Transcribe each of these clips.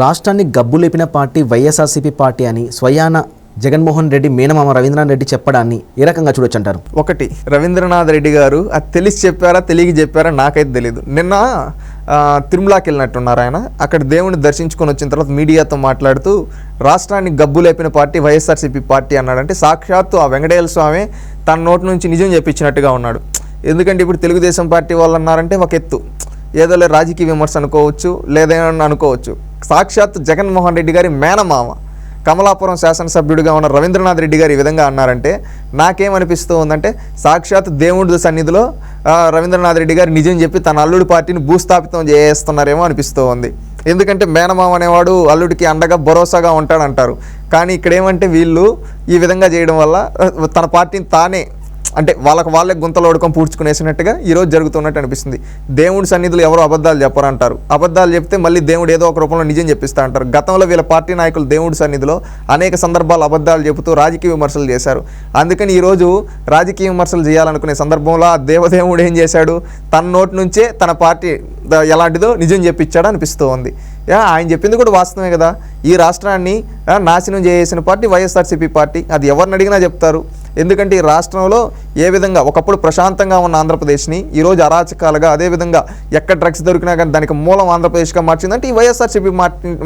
రాష్ట్రాన్ని గబ్బు లేపిన పార్టీ వైఎస్ఆర్సీపీ పార్టీ అని స్వయాన జగన్మోహన్ రెడ్డి మేనమామ రవీంద్రనాథ్ రెడ్డి చెప్పడాన్ని ఏ రకంగా చూడొచ్చు అంటారు ఒకటి రవీంద్రనాథ్ రెడ్డి గారు అది తెలిసి చెప్పారా తెలియక చెప్పారా నాకైతే తెలియదు నిన్న తిరుమలకి వెళ్ళినట్టున్నారు ఆయన. అక్కడ దేవుని దర్శించుకొని వచ్చిన తర్వాత మీడియాతో మాట్లాడుతూ రాష్ట్రాన్ని గబ్బు లేపిన పార్టీ వైఎస్ఆర్సీపీ పార్టీ అన్నాడంటే సాక్షాత్తు ఆ వెంకటేశ్వర స్వామి తన నోటి నుంచి నిజం చెప్పించినట్టుగా ఉన్నాడు. ఎందుకంటే ఇప్పుడు తెలుగుదేశం పార్టీ వాళ్ళు అన్నారంటే ఒక ఎత్తు. ఏదో రాజకీయ విమర్శ అనుకోవచ్చు లేదేమన్నా అనుకోవచ్చు. సాక్షాత్ జగన్మోహన్ రెడ్డి గారి మేనమామ. కమలాపురం శాసనసభ్యుడిగా ఉన్న రవీంద్రనాథ్ రెడ్డి గారు ఈ విధంగా అన్నారంటే నాకేమనిపిస్తూ ఉందంటే సాక్షాత్ దేవుడి సన్నిధిలో రవీంద్రనాథ్ రెడ్డి గారు నిజం చెప్పి తన అల్లుడి పార్టీని భూస్థాపితం చేస్తున్నారేమో అనిపిస్తూ ఉంది. ఎందుకంటే మేనమామ అనేవాడు అల్లుడికి అండగా భరోసాగా ఉంటాడంటారు. కానీ ఇక్కడేమంటే వీళ్ళు ఈ విధంగా చేయడం వల్ల తన పార్టీని తానే అంటే వాళ్ళకి వాళ్ళే గుంతలు ఓడుకొని పూడ్చుకునేసినట్టుగా ఈరోజు జరుగుతున్నట్టు అనిపిస్తుంది. దేవుడి సన్నిధులు ఎవరు అబద్ధాలు చెప్పరు అంటారు అబద్ధాలు చెప్తే మళ్ళీ దేవుడు ఏదో ఒక రూపంలో నిజం చెప్పిస్తా అంటారు. గతంలో వీళ్ళ పార్టీ నాయకులు దేవుడి సన్నిధిలో అనేక సందర్భాలు అబద్ధాలు చెబుతూ రాజకీయ విమర్శలు చేశారు. అందుకని ఈరోజు రాజకీయ విమర్శలు చేయాలనుకునే సందర్భంలో ఆ దేవదేవుడు ఏం చేశాడు? తన నోటి నుంచే తన పార్టీ ఎలాంటిదో నిజం చెప్పించాడు అనిపిస్తూ ఉంది. ఆయన చెప్పింది కూడా వాస్తవమే కదా. ఈ రాష్ట్రాన్ని నాశనం చేసిన పార్టీ వైఎస్ఆర్సీపీ పార్టీ. అది ఎవరిని అడిగినా చెప్తారు. ఎందుకంటే ఈ రాష్ట్రంలో ఏ విధంగా ఒకప్పుడు ప్రశాంతంగా ఉన్న ఆంధ్రప్రదేశ్ని ఈరోజు అరాచకాలుగా అదేవిధంగా ఎక్కడ డ్రగ్స్ దొరికినా కానీ దానికి మూలం ఆంధ్రప్రదేశ్గా మార్చిందంటే ఈ వైఎస్ఆర్సీపీ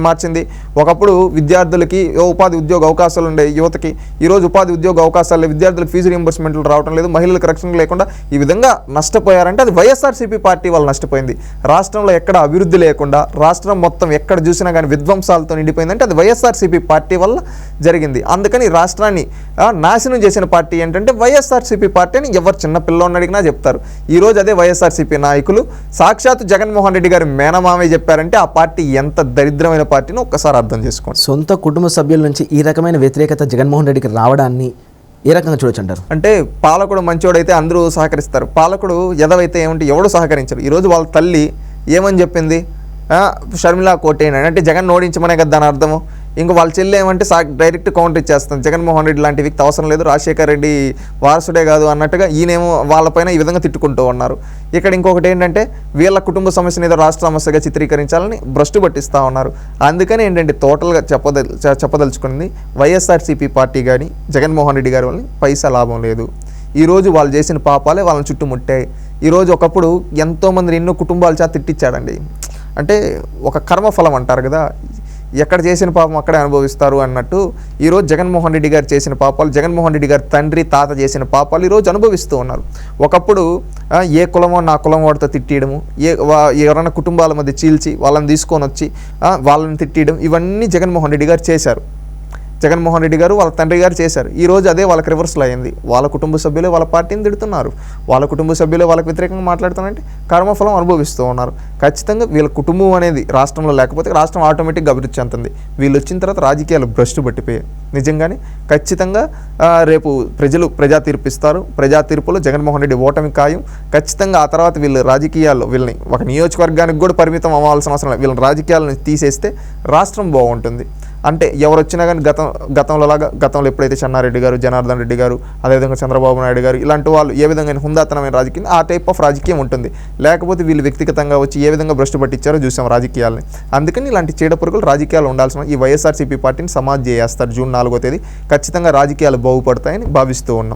మార్చింది. ఒకప్పుడు విద్యార్థులకి ఉపాధి ఉద్యోగ అవకాశాలు ఉండే యువతకి ఈరోజు ఉపాధి ఉద్యోగ అవకాశాలు విద్యార్థులకు ఫీజు రీంబర్స్మెంట్లు రావడం లేదు. మహిళలకు రక్షణ లేకుండా ఈ విధంగా నష్టపోయారంటే అది వైఎస్ఆర్సీపీ పార్టీ వాళ్ళు నష్టపోయింది. రాష్ట్రంలో ఎక్కడ అభివృద్ధి లేకుండా రాష్ట్రం మొత్తం ఎక్కడ చూసినా కానీ విధ్వంసాలతో నిండిపోయిందంటే అది వైఎస్ఆర్సీపీ పార్టీ వల్ల జరిగింది. అందుకని రాష్ట్రాన్ని నాశనం చేసిన పార్టీ ఏంటంటే వైఎస్ఆర్సీపీ పార్టీ అని ఎవరు చిన్న పిల్లోని అడిగినా చెప్తారు. ఈ రోజు అదే వైఎస్ఆర్సీపీ నాయకులు సాక్షాత్ జగన్మోహన్ రెడ్డి గారి మేనమామే చెప్పారంటే ఆ పార్టీ ఎంత దరిద్రమైన పార్టీని ఒక్కసారి అర్థం చేసుకోండి. సొంత కుటుంబ సభ్యుల నుంచి ఈ రకమైన వ్యతిరేకత జగన్మోహన్ రెడ్డికి రావడాన్ని ఏ రకంగా చూడొచ్చు అంటారు? అంటే పాలకుడు మంచోడైతే అందరూ సహకరిస్తారు. పాలకుడు ఎదవైతే ఏమంటే ఎవడు సహకరించరు ఈరోజు వాళ్ళ తల్లి ఏమని చెప్పింది? షర్మిల కోటేనని అంటే జగన్ ఓడించమనే కదా దాని అర్థము. ఇంక వాళ్ళ చెల్లి ఏమంటే సా డైరెక్ట్ కౌంటర్ ఇచ్చేస్తాం జగన్మోహన్ రెడ్డి లాంటి వ్యక్తి అవసరం లేదు. రాజశేఖర్ రెడ్డి వారసుడే కాదు అన్నట్టుగా ఈయనేమో వాళ్ళపైన ఈ విధంగా తిట్టుకుంటూ ఉన్నారు. ఇక్కడ ఇంకొకటి ఏంటంటే వీళ్ళ కుటుంబ సమస్యను ఏదో రాష్ట్ర సమస్యగా చిత్రీకరించాలని భ్రష్టు పట్టిస్తూ ఉన్నారు. అందుకని ఏంటంటే టోటల్గా చెప్పదల్ చె- చెప్పదలుచుకుంది వైఎస్ఆర్సీపీ పార్టీ కానీ జగన్మోహన్ రెడ్డి గారి వల్ల పైసా లాభం లేదు. ఈరోజు వాళ్ళు చేసిన పాపాలే వాళ్ళని చుట్టుముట్టాయి. ఈరోజు ఒకప్పుడు ఎంతోమంది ఎన్నో కుటుంబాల చేత తిట్టించాడండి అంటే ఒక కర్మఫలం అంటారు కదా ఎక్కడ చేసిన పాపం అక్కడే అనుభవిస్తారు అన్నట్టు ఈరోజు జగన్మోహన్ రెడ్డి గారు చేసిన పాపాలు జగన్మోహన్ రెడ్డి గారి తండ్రి తాత చేసిన పాపాలు ఈరోజు అనుభవిస్తూ ఉన్నారు. ఒకప్పుడు ఏ కులమో నా కులం వాడితో తిట్టియడము ఏ వా- ఎవరైనా కుటుంబాల మధ్య చీల్చి వాళ్ళని తీసుకొని వచ్చి వాళ్ళని తిట్టియడం ఇవన్నీ జగన్మోహన్ రెడ్డి గారు చేశారు. జగన్మోహన్ రెడ్డి గారు వాళ్ళ తండ్రి గారు చేశారు. ఈ రోజు అదే వాళ్ళకి రివర్సల్ అయింది వాళ్ళ కుటుంబ సభ్యులే వాళ్ళ పార్టీని తిడుతున్నారు. వాళ్ళ కుటుంబ సభ్యులే వాళ్ళకి వ్యతిరేకంగా మాట్లాడుతున్నారంటే కర్మఫలం అనుభవిస్తూ ఉన్నారు. ఖచ్చితంగా వీళ్ళ కుటుంబం అనేది రాష్ట్రంలో లేకపోతే రాష్ట్రం ఆటోమేటిక్గా అభివృద్ధి చెందుతుంది. వీళ్ళు వచ్చిన తర్వాత రాజకీయాలు భ్రష్టు పట్టిపోయాయి. నిజంగానే ఖచ్చితంగా రేపు ప్రజలు ప్రజా తీర్పు ఇస్తారు. ప్రజా తీర్పులో జగన్మోహన్ రెడ్డి ఓటమి ఖాయం. ఖచ్చితంగా ఆ తర్వాత వీళ్ళు రాజకీయాల్లో వీళ్ళని ఒక నియోజకవర్గానికి కూడా పరిమితం అవ్వాల్సిన అవసరం లేదు. వీళ్ళని రాజకీయాలను తీసేస్తే రాష్ట్రం బాగుంటుంది. అంటే ఎవరు వచ్చినా కానీ గతం గతంలో లాగా గతంలో ఎప్పుడైతే చెన్నారెడ్డి గారు జనార్దన్ రెడ్డి గారు అదేవిధంగా చంద్రబాబు నాయుడు గారు ఇలాంటి వాళ్ళు ఏ విధంగా హుందాతనమైన రాజకీయం ఆ టైప్ ఆఫ్ రాజకీయం ఉంటుంది. లేకపోతే వీళ్ళు వ్యక్తిగతంగా వచ్చి ఏ విధంగా భ్రష్టు పట్టించారో చూసాం రాజకీయాలని. అందుకని ఇలాంటి చీడపురుగులు రాజకీయాలు ఉండాల్సిన ఈ వైఎస్ఆర్సీపీ పార్టీని సమాజ్ చేస్తారు జూన్ నాలుగో తేదీ. ఖచ్చితంగా రాజకీయాలు బాగుపడతాయని భావిస్తూ ఉన్నాం.